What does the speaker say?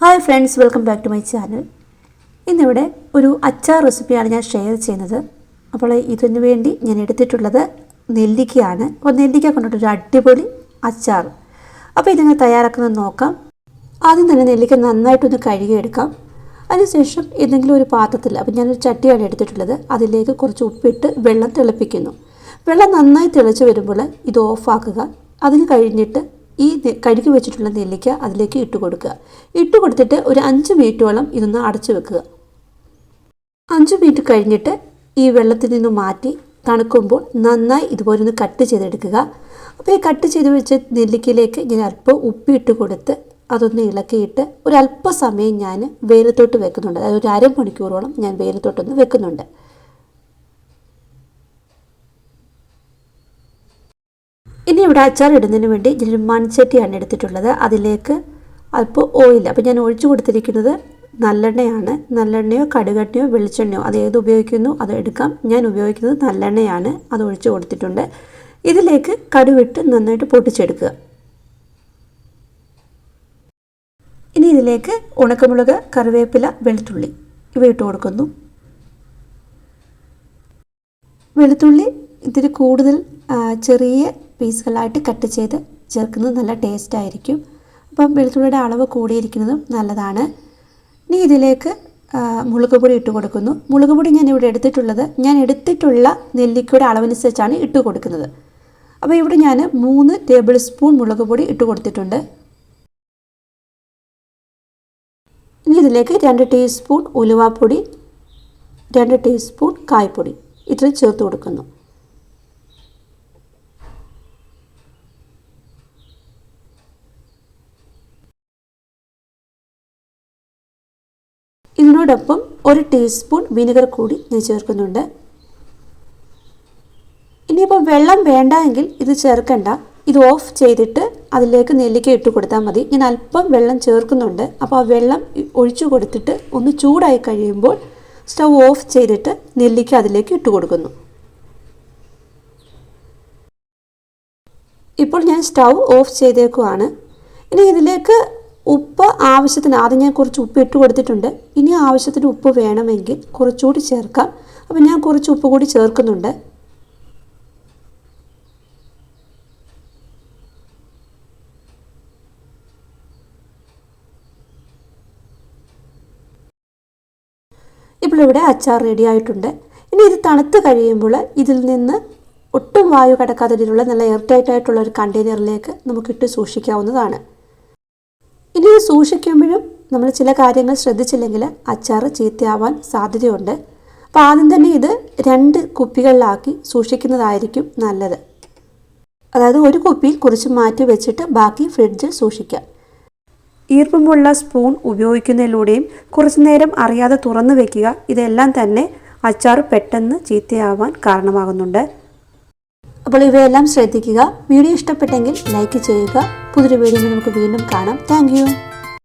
Hi friends welcome back to my channel ഇന്നിവിടെ ഒരു അച്ചാർ റെസിപ്പിയാണ് ഞാൻ ഷെയർ ചെയ്യുന്നത്. അപ്പോൾ ഇതിനു വേണ്ടി ഞാൻ എടുത്തിട്ടുള്ളത് നെല്ലിക്കയാണ്. അപ്പോൾ നെല്ലിക്ക കൊണ്ടിട്ടൊരു അടിപൊളി അച്ചാർ. അപ്പോൾ ഇതിങ്ങനെ തയ്യാറാക്കുന്നത് നോക്കാം. ആദ്യം തന്നെ നെല്ലിക്ക നന്നായിട്ടൊന്ന് കഴുകിയെടുക്കാം. അതിനുശേഷം ഏതെങ്കിലും ഒരു പാത്രത്തിൽ അപ്പം ഞാനൊരു ചട്ടിയാണ് എടുത്തിട്ടുള്ളത് അതിലേക്ക് കുറച്ച് ഉപ്പിട്ട് വെള്ളം തിളപ്പിക്കുന്നു. വെള്ളം നന്നായി തിളച്ച് വരുമ്പോൾ ഇത് ഓഫാക്കുക അതിന് കഴിഞ്ഞിട്ട് ഈ കഴുകി വെച്ചിട്ടുള്ള നെല്ലിക്ക അതിലേക്ക് ഇട്ട് കൊടുക്കുക. ഇട്ട് കൊടുത്തിട്ട് ഒരു അഞ്ച് മിനിറ്റോളം ഇതൊന്ന് അടച്ചു വെക്കുക. അഞ്ച് മിനിറ്റ് കഴിഞ്ഞിട്ട് ഈ വെള്ളത്തിൽ നിന്ന് മാറ്റി തണുക്കുമ്പോൾ നന്നായി ഇതുപോലെ ഒന്ന് കട്ട് ചെയ്തെടുക്കുക. അപ്പോൾ ഈ കട്ട് ചെയ്ത് വെച്ച നെല്ലിക്കയിലേക്ക് ഞാൻ അല്പം ഉപ്പിട്ട് കൊടുത്ത് അതൊന്ന് ഇളക്കിയിട്ട് ഒരു അല്പസമയം ഞാൻ വെയിലത്തോട്ട് വെക്കുന്നുണ്ട്. അതായത് ഒരു അരമണിക്കൂറോളം ഞാൻ വെയിലത്തോട്ടൊന്ന് വെക്കുന്നുണ്ട്. ഇനി ഇവിടെ അച്ചാർ ഇടുന്നതിന് വേണ്ടി ഞാനൊരു മൺചട്ടിയാണ് എടുത്തിട്ടുള്ളത്. അതിലേക്ക് അല്പം ഓയിൽ അപ്പോൾ ഞാൻ ഒഴിച്ചു കൊടുത്തിരിക്കുന്നത് നല്ലെണ്ണയാണ്. നല്ലെണ്ണയോ കടുകെണ്ണയോ വെളിച്ചെണ്ണയോ അത് ഏത് ഉപയോഗിക്കുന്നു അത് എടുക്കാം. ഞാൻ ഉപയോഗിക്കുന്നത് നല്ലെണ്ണയാണ് അത് ഒഴിച്ചു കൊടുത്തിട്ടുണ്ട്. ഇതിലേക്ക് കടുവിട്ട് നന്നായിട്ട് പൊട്ടിച്ചെടുക്കുക. ഇനി ഇതിലേക്ക് ഉണക്കമുളക് കറിവേപ്പില വെളുത്തുള്ളി ഇവ ഇട്ട് കൊടുക്കുന്നു. വെളുത്തുള്ളി ഇതിൽ കൂടുതൽ ചെറിയ പീസുകളായിട്ട് കട്ട് ചെയ്ത് ചേർക്കുന്നത് നല്ല ടേസ്റ്റ് ആയിരിക്കും അപ്പം വെളുത്തുള്ളിയുടെ അളവ് കൂടിയിരിക്കുന്നതും നല്ലതാണ്. ഇനി ഇതിലേക്ക് മുളക് പൊടി ഇട്ട് കൊടുക്കുന്നു. മുളക് പൊടി ഞാൻ ഇവിടെ എടുത്തിട്ടുള്ളത് ഞാൻ എടുത്തിട്ടുള്ള നെല്ലിക്കയുടെ അളവനുസരിച്ചാണ് ഇട്ട് കൊടുക്കുന്നത്. അപ്പോൾ ഇവിടെ ഞാൻ മൂന്ന് ടേബിൾ സ്പൂൺ മുളക് പൊടി ഇട്ട് കൊടുത്തിട്ടുണ്ട്. ഇനി ഇതിലേക്ക് രണ്ട് ടീസ്പൂൺ ഉലുവാപ്പൊടി രണ്ട് ടീസ്പൂൺ കായ്പൊടി ഇത്ര ചേർത്ത് കൊടുക്കുന്നു. ഇതിനോടൊപ്പം ഒരു ടീസ്പൂൺ വിനെഗർ കൂടി ഞാൻ ചേർക്കുന്നുണ്ട്. ഇനിയിപ്പോൾ വെള്ളം വേണ്ട എങ്കിൽ ഇത് ചേർക്കണ്ട. ഇത് ഓഫ് ചെയ്തിട്ട് അതിലേക്ക് നെല്ലിക്ക ഇട്ട് കൊടുത്താൽ മതി. ഞാൻ അല്പം വെള്ളം ചേർക്കുന്നുണ്ട്. അപ്പോൾ ആ വെള്ളം ഒഴിച്ചു കൊടുത്തിട്ട് ഒന്ന് ചൂടായി കഴിയുമ്പോൾ സ്റ്റൗ ഓഫ് ചെയ്തിട്ട് നെല്ലിക്ക അതിലേക്ക് ഇട്ട് കൊടുക്കുന്നു. ഇപ്പോൾ ഞാൻ സ്റ്റൗ ഓഫ് ചെയ്തേക്കുവാണ്. ഇനി ഇതിലേക്ക് ഉപ്പ് ആവശ്യത്തിന് ആദ്യം ഞാൻ കുറച്ച് ഉപ്പ് ഇട്ട് കൊടുത്തിട്ടുണ്ട്. ഇനി ആവശ്യത്തിന് ഉപ്പ് വേണമെങ്കിൽ കുറച്ചുകൂടി ചേർക്കാം. അപ്പോൾ ഞാൻ കുറച്ച് ഉപ്പ് കൂടി ചേർക്കുന്നുണ്ട്. ഇപ്പോൾ ഇവിടെ അച്ചാർ റെഡി ആയിട്ടുണ്ട്. ഇനി ഇത് തണുത്ത് കഴിയുമ്പോൾ ഇതിൽ നിന്ന് ഒട്ടും വായു കടക്കാത്ത രീതിയിലുള്ള നല്ല എയർ ടൈറ്റ് ആയിട്ടുള്ള ഒരു കണ്ടെയ്നറിലേക്ക് നമുക്കിട്ട് സൂക്ഷിക്കാവുന്നതാണ്. ഇനി ഇത് സൂക്ഷിക്കുമ്പോഴും നമ്മൾ ചില കാര്യങ്ങൾ ശ്രദ്ധിച്ചില്ലെങ്കിൽ അച്ചാർ ചീത്തയാവാൻ സാധ്യതയുണ്ട്. അപ്പോൾ ആദ്യം തന്നെ ഇത് രണ്ട് കുപ്പികളിലാക്കി സൂക്ഷിക്കുന്നതായിരിക്കും നല്ലത്. അതായത് ഒരു കുപ്പിയിൽ കുറച്ച് മാറ്റി വെച്ചിട്ട് ബാക്കി ഫ്രിഡ്ജിൽ സൂക്ഷിക്കാം ഈർപ്പമുള്ള സ്പൂൺ ഉപയോഗിക്കുന്നതിലൂടെയും കുറച്ച് നേരം അറിയാതെ തുറന്നു വെക്കുക ഇതെല്ലാം തന്നെ അച്ചാർ പെട്ടെന്ന് ചീത്തയാവാൻ കാരണമാകുന്നുണ്ട്. അപ്പോൾ ഇവയെല്ലാം ശ്രദ്ധിക്കുക. വീഡിയോ ഇഷ്ടപ്പെട്ടെങ്കിൽ ലൈക്ക് ചെയ്യുക. പുതിയൊരു വീഡിയോ നമുക്ക് വീണ്ടും കാണാം. താങ്ക്